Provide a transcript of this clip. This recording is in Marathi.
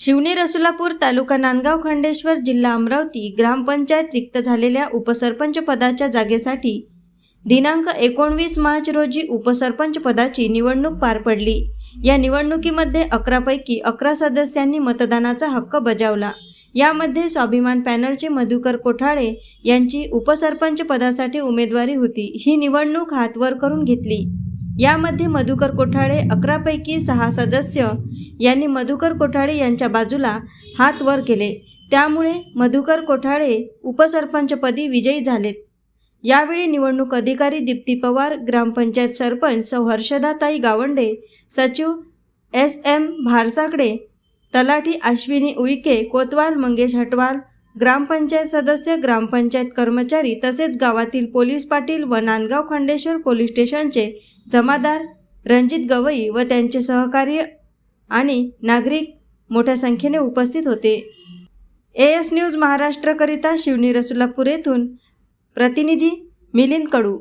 शिवणी रसुलापूर तालुका नांदगाव खंडेश्वर जिल्हा अमरावती ग्रामपंचायत रिक्त झालेल्या उपसरपंच पदाच्या जागेसाठी दिनांक एकोणवीस मार्च रोजी उपसरपंच पदाची निवडणूक पार पडली. या निवडणुकीमध्ये अकरापैकी अकरा सदस्यांनी मतदानाचा हक्क बजावला. यामध्ये स्वाभिमान पॅनलचे मधुकर कोठाळे यांची उपसरपंच पदासाठी उमेदवारी होती. ही निवडणूक हातवर करून घेतली. यामध्ये मधुकर कोठाळे अकरापैकी सहा सदस्य यांनी मधुकर कोठाळे यांच्या बाजूला हात वर केले. त्यामुळे मधुकर कोठाळे उपसरपंचपदी विजयी झालेत. यावेळी निवडणूक अधिकारी दीप्ती पवार ग्रामपंचायत सरपंच सौ हर्षदाताई गावंडे सचिव एस एम भारसाकडे तलाठी अश्विनी उईके कोतवाल मंगेश हटवाल ग्रामपंचायत सदस्य ग्रामपंचायत कर्मचारी तसेच गावातील पोलीस पाटील व नांदगाव खंडेश्वर पोलीस स्टेशनचे जमादार रणजित गवई व त्यांचे सहकार्य आणि नागरिक मोठ्या संख्येने उपस्थित होते. ए एस न्यूज महाराष्ट्रकरिता शिवनी रसुलापूर येथून प्रतिनिधी मिलिंद कडू.